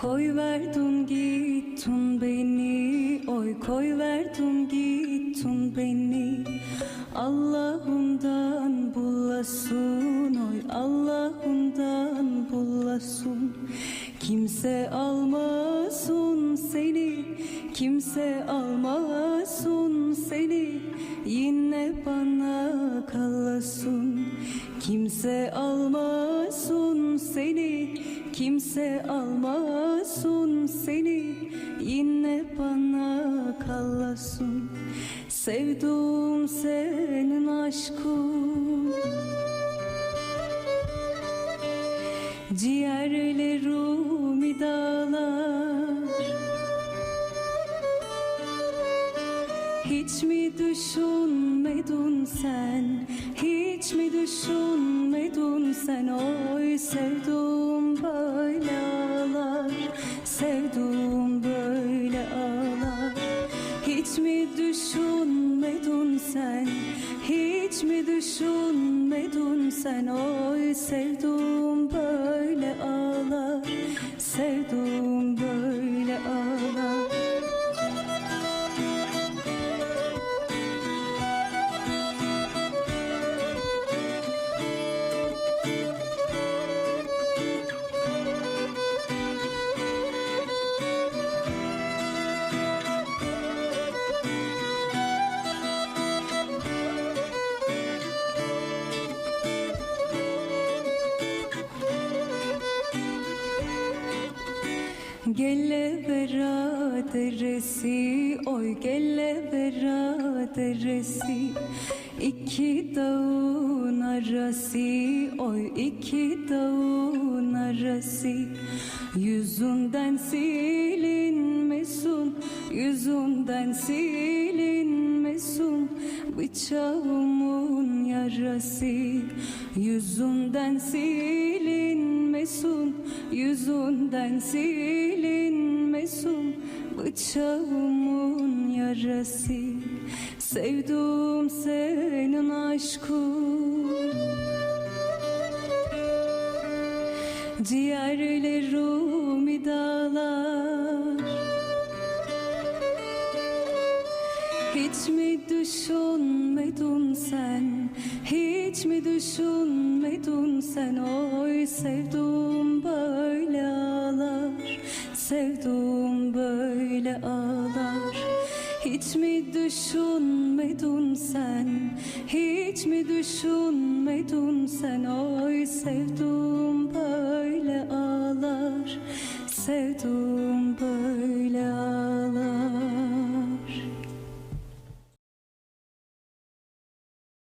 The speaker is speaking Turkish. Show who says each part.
Speaker 1: Koy verdin gittin beni. Oy koy verdin gittin beni. Allah'ından bulasın Oy Allah'ından bulasın. Kimse almasın seni Kimse almasın seni. Yine bana kalasın Kimse almasın seni Kimse almasın seni Yine bana kalasın Sevdum senin aşkın. Ciğerlerimi dağlar Hiç mi düşünmedin sen? Hiç mi düşünmedin sen? Oy sevdum böyle ağlar. Sevdum böyle ağlar. Hiç mi düşünmedin sen? Hiç mi düşünmedin sen? Oy sevdum böyle ağlar Gelle vera deresi, oy gelle vera deresi İki dağın arası, oy iki dağın arası. Yüzünden silinmesin, yüzünden silinmesin Bıçağımın yarası Yüzünden silinmesin Yüzünden silinmesin Bıçağımın yarası. Sevdum senin aşkın. Ciğerlerimi dağlar Hiç mi düşünmedin sen? Hiç mi düşünmedin sen? Oy sevdum böyle ağlar. Sevdum böyle ağlar. Hiç mi düşünmedin sen? Hiç mi düşünmedin sen? Oy sevdum böyle ağlar. Sevdum